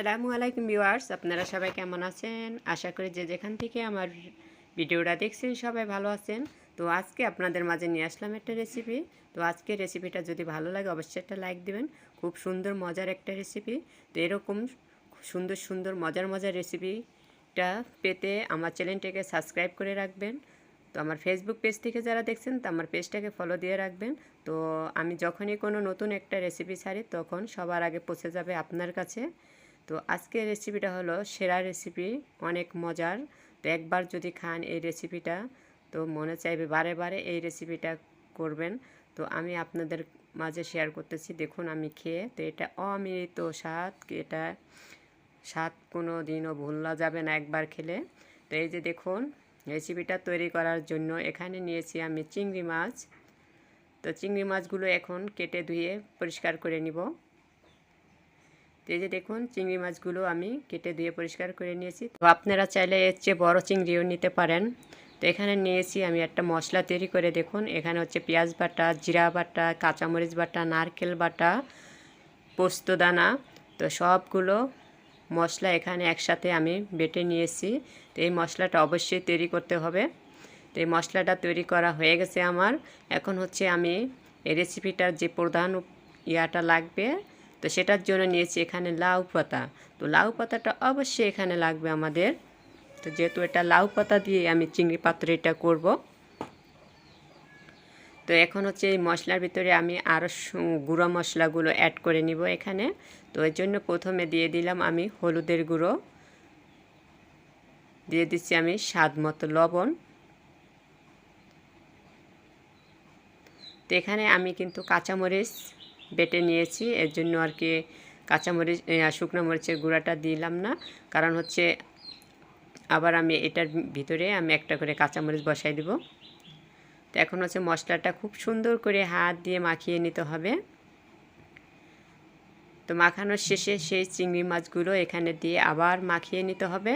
আসসালামু আলাইকুম ভিউয়ার্স, আপনারা সবাই কেমন আছেন? আশা করি যে যেখান থেকে আমার ভিডিওটা দেখছেন সবাই ভালো আছেন। তো আজকে আপনাদের মাঝে নিয়ে আসলাম একটা রেসিপি তো আজকে রেসিপিটা যদি ভালো লাগে অবশ্যই একটা লাইক দিবেন। খুব সুন্দর মজার একটা রেসিপি তো এরকম সুন্দর সুন্দর মজার মজার রেসিপিটা পেতে আমার চ্যানেলটাকে সাবস্ক্রাইব করে রাখবেন। তো আমার ফেসবুক পেজ থেকে যারা দেখছেন, তো আমার পেজটাকে ফলো দিয়ে রাখবেন। তো আমি যখনই কোনো নতুন একটা রেসিপি ছাড়ি, তখন সবার আগে পৌঁছে যাবে আপনার কাছে। তো আজকের রেসিপিটা হলো সেরা রেসিপি অনেক মজার। তো একবার যদি খান এই রেসিপিটা তো মনে চাইবে বারে বারে এই রেসিপিটা করবেন। তো আমি আপনাদের মাঝে শেয়ার করতেছি, দেখুন আমি খেয়ে। তো এটা অমৃত স্বাদ, এটা স্বাদ কোনো দিনও ভুলা যাবে না একবার খেলে। তো এই যে দেখুন রেসিপিটা তৈরি করার জন্য এখানে নিয়েছি আমি চিংড়ি মাছ। তো চিংড়ি মাছগুলো এখন কেটে ধুয়ে পরিষ্কার করে নিব। এই যে দেখুন, চিংড়ি মাছগুলো আমি কেটে ধুয়ে পরিষ্কার করে নিয়েছি। তো আপনারা চাইলে এর চেয়ে বড় চিংড়িও নিতে পারেন। তো এখানে নিয়েছি আমি একটা মশলা তৈরি করে দেখুন। এখানে হচ্ছে পেঁয়াজ বাটা, জিরা বাটা, কাঁচামরিচ বাটা, নারকেল বাটা পোস্তদানা তো সবগুলো মশলা এখানে একসাথে আমি বেটে নিয়েছি। তো এই মশলাটা অবশ্যই তৈরি করতে হবে। তো এই মশলাটা তৈরি করা হয়ে গেছে আমার। এখন হচ্ছে আমি এই রেসিপিটার যে প্রধান ইয়াটা লাগবে তো সেটার জন্য নিয়েছি এখানে লাউ পাতা। তো লাউ পাতাটা অবশ্যই এখানে লাগবে আমাদের। তো যেহেতু এটা লাউ পাতা দিয়ে আমি চিংড়ি পাত্রটা করব। তো এখন হচ্ছে এই মশলার ভিতরে আমি আরও গুঁড়ো মশলাগুলো অ্যাড করে নিব এখানে। তো এর জন্য প্রথমে দিয়ে দিলাম আমি হলুদের গুঁড়ো। দিয়ে দিচ্ছি আমি স্বাদ মতো লবণ। তো এখানে আমি কিন্তু কাঁচামরিচ বেটে নিয়েছি। এর জন্য আর কি কাঁচামরিচ শুকনো মরিচের গুঁড়াটা দিলাম না। কারণ হচ্ছে আবার আমি এটার ভিতরে আমি একটা করে কাঁচামরিচ বসাই দিব। তো এখন হচ্ছে মশলাটা খুব সুন্দর করে হাত দিয়ে মাখিয়ে নিতে হবে। তো মাখানোর শেষে সেই চিংড়ি মাছগুলো এখানে দিয়ে আবার মাখিয়ে নিতে হবে।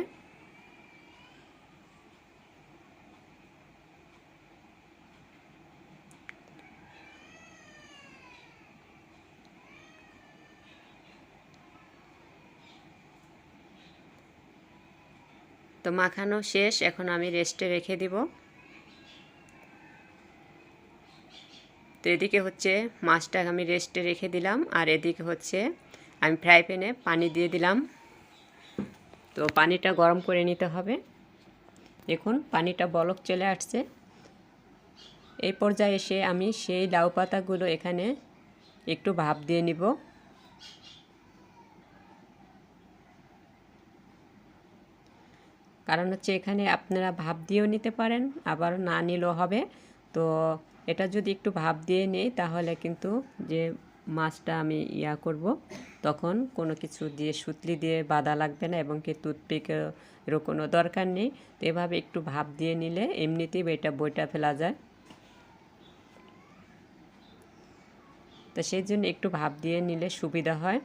তো মাখানো শেষ, এখন আমি রেস্টে রেখে দিব। তো এদিকে হচ্ছে মাছটা আমি রেস্টে রেখে দিলাম, আর এদিকে হচ্ছে আমি ফ্রাই প্যানে পানি দিয়ে দিলাম। তো পানিটা গরম করে নিতে হবে। দেখুন, পানিটা বলক চলে আসছে। এই পর্যায়ে এসে আমি সেই লাউ পাতাগুলো এখানে একটু ভাপ দিয়ে নিব। কারণ হচ্ছে এখানে আপনারা ভাব দিয়েও নিতে পারেন, আবার না নিলেও হবে। তো এটা যদি একটু ভাব দিয়ে নিই, তাহলে কিন্তু যে মাছটা আমি ইয়া করব, তখন কোনো কিছু দিয়ে সুতলি দিয়ে বাধা লাগবে না এবং কি টুথপিকেরও কোনো দরকার নেই। তো এভাবে একটু ভাব দিয়ে নিলে এমনিতেই এটা বইটা ফেলা যায়। তো সেই জন্য একটু ভাব দিয়ে নিলে সুবিধা হয়।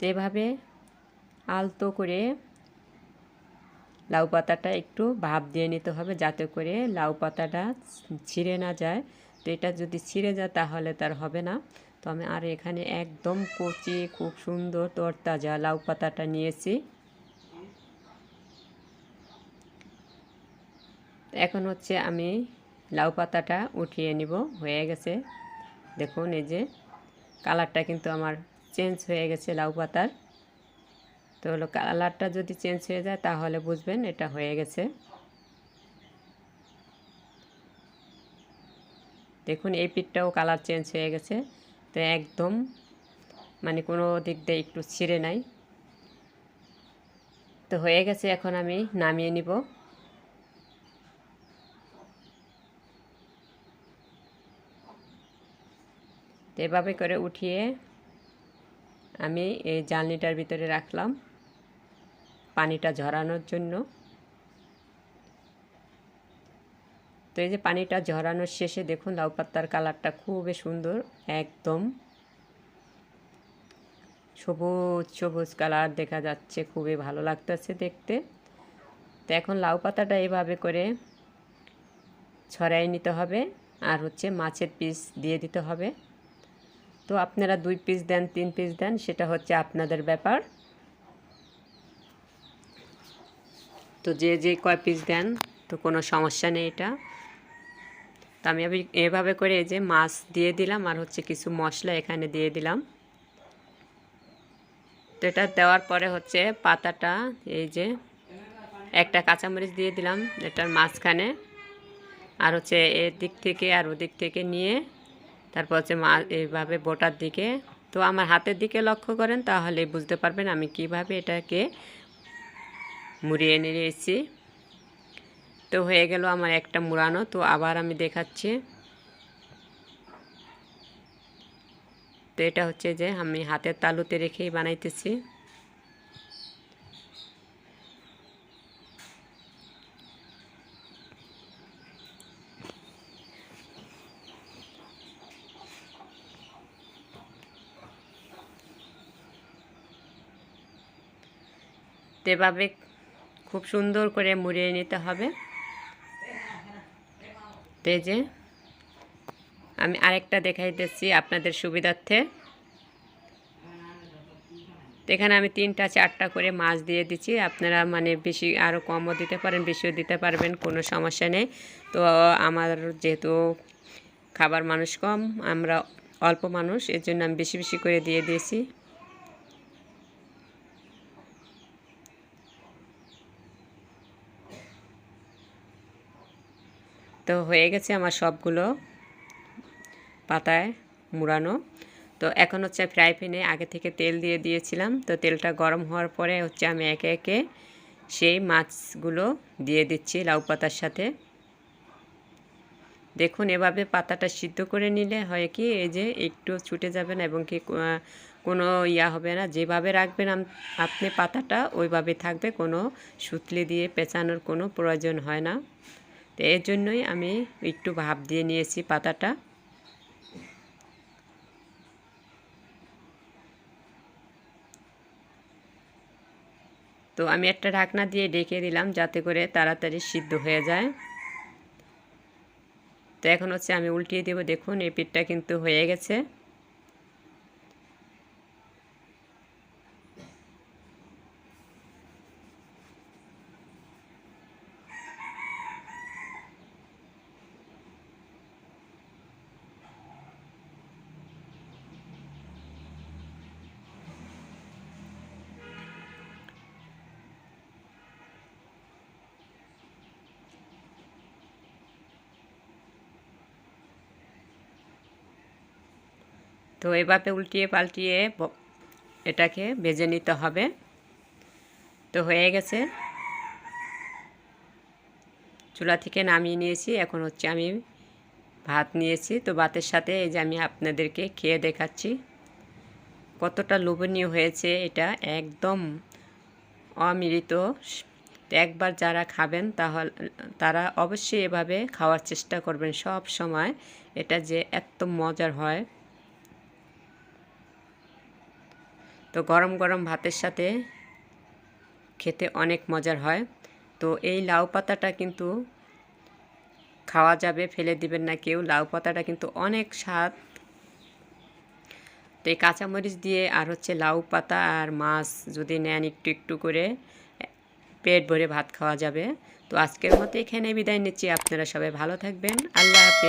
তো এভাবে আলতো করে লাউ পাতাটা একটু ভাপ দিয়ে নিতে হবে যাতে করে লাউ পাতাটা ছিঁড়ে না যায়। তো এটা যদি ছিঁড়ে যায় তাহলে তার হবে না। তো আমি আর এখানে একদম কচি, খুব সুন্দর তরতাজা লাউ পাতাটা নিয়েছি। এখন হচ্ছে আমি লাউ পাতাটা উঠিয়ে নিব, হয়ে গেছে। দেখুন এই যে কালারটা কিন্তু আমার চেঞ্জ হয়ে গেছে লাউ পাতার। তো হলো কালারটা যদি চেঞ্জ হয়ে যায় তাহলে বুঝবেন এটা হয়ে গেছে। দেখুন, এই পিঠটাও কালার চেঞ্জ হয়ে গেছে। তো একদম মানে কোনো দিক দিয়ে একটু ছিঁড়ে নাই। তো হয়ে গেছে, এখন আমি নামিয়ে নিব। এভাবে করে উঠিয়ে আমি এই জালনিটার ভিতরে রাখলাম পানিটা ঝরানোর জন্য। তো এই যে পানিটা ঝরানোর শেষে দেখুন, লাউ পাত্তার কালারটা খুবই সুন্দর, একদম। সবুজ সবুজ কালার দেখা যাচ্ছে, খুবই ভালো লাগতেছে দেখতে। তো এখন লাউ পাতাটা এভাবে করে ছড়াই নিতে হবে, আর হচ্ছে মাছের পিস দিয়ে দিতে হবে। তো আপনারা দুই পিস দেন, তিন পিস দেন, সেটা হচ্ছে আপনাদের ব্যাপার। তো যে যে কয় পিস দেন, তো কোনো সমস্যা নেই এটা। তো আমি এভাবে করে এই যে মাছ দিয়ে দিলাম, আর হচ্ছে কিছু মশলা এখানে দিয়ে দিলাম। তো এটা দেওয়ার পরে হচ্ছে পাতাটা, এই যে একটা কাঁচামরিচ দিয়ে দিলাম, এটার মাঝখানে। আর হচ্ছে এর দিক থেকে আর ওদিক থেকে নিয়ে তারপর হচ্ছে মা এইভাবে বোটার দিকে, তো আমার হাতের দিকে লক্ষ্য করেন, তাহলে বুঝতে পারবেন আমি কীভাবে এটাকে মুড়িয়ে নিয়েছি। তো হয়ে গেল আমার একটা মুড়ানো, তো আবার আমি দেখাচ্ছি। তো এটা হচ্ছে যে আমি হাতের তালুতে রেখেই বানাইতেছি। এভাবে খুব সুন্দর করে মুড়িয়ে নিতে হবে। যে আমি আরেকটা দেখাইতেছি আপনাদের সুবিধার্থে। এখানে আমি তিনটা, চারটা করে মাছ দিয়ে দিচ্ছি। আপনারা মানে বেশি আরও কমও দিতে পারেন, বেশিও দিতে পারবেন, কোনো সমস্যা নেই। তো আমার যেহেতু খাবার মানুষ কম, আমরা অল্প মানুষ, এর জন্য আমি বেশি বেশি করে দিয়ে দিয়েছি। তো হয়ে গেছে আমার সবগুলো পাতায় মুড়ানো। তো এখন হচ্ছে ফ্রাই প্যানে আগে থেকে তেল দিয়ে দিয়েছিলাম। তো তেলটা গরম হওয়ার পরে হচ্ছে আমি একে একে সেই মাছগুলো দিয়ে দিচ্ছি লাউ পাতার সাথে। দেখুন এভাবে পাতাটা সিদ্ধ করে নিলে হয় কি, এই যে একটু ছুটে যাবে না এবং কি কোনো ইয়া হবে না। যেভাবে রাখবেন আপনি পাতাটা ওইভাবে থাকবে, কোনো সুতলি দিয়ে পেঁচানোর কোনো প্রয়োজন হয় না। তো এর জন্যই আমি একটু ভাপ দিয়ে নিয়েছি পাতাটা। তো আমি একটা ঢাকনা দিয়ে ডেকে দিলাম যাতে করে তাড়াতাড়ি সিদ্ধ হয়ে যায়। তো এখন হচ্ছে আমি উল্টিয়ে দেবো, দেখুন, এই পিঠটা কিন্তু হয়ে গেছে। তো এভাবে উল্টিয়ে পাল্টিয়ে এটাকে ভেজে নিতে হবে। তো হয়ে গেছে। চুলা থেকে নামিয়ে নিয়েছি। এখন হচ্ছে আমি ভাত নিয়েছি। তো ভাতের সাথে এই যে আমি আপনাদেরকে খেয়ে দেখাচ্ছি। কতটা লোভনীয় হয়েছে এটা। একদম অমৃত। একবার যারা খাবেন তাহলে, তারা অবশ্যই এভাবে খাওয়ার চেষ্টা করবেন সব সময়। এটা যে এত মজার হয়। তো গরম গরম ভাতের সাথে খেতে অনেক মজার হয়। তো এই লাউ পাতাটা কিন্তু খাওয়া যাবে, ফেলে দিবেন না কেউ। লাউ পাতাটা কিন্তু অনেক স্বাদ। তো এই কাঁচামরিচ দিয়ে আর হচ্ছে লাউ পাতা আর মাছ যদি নেন একটু একটু করে, পেট ভরে ভাত খাওয়া যাবে। তো আজকের মতো এখানে বিদায় নিচ্ছি। আপনারা সবাই ভালো থাকবেন। আল্লাহ হাফেজ।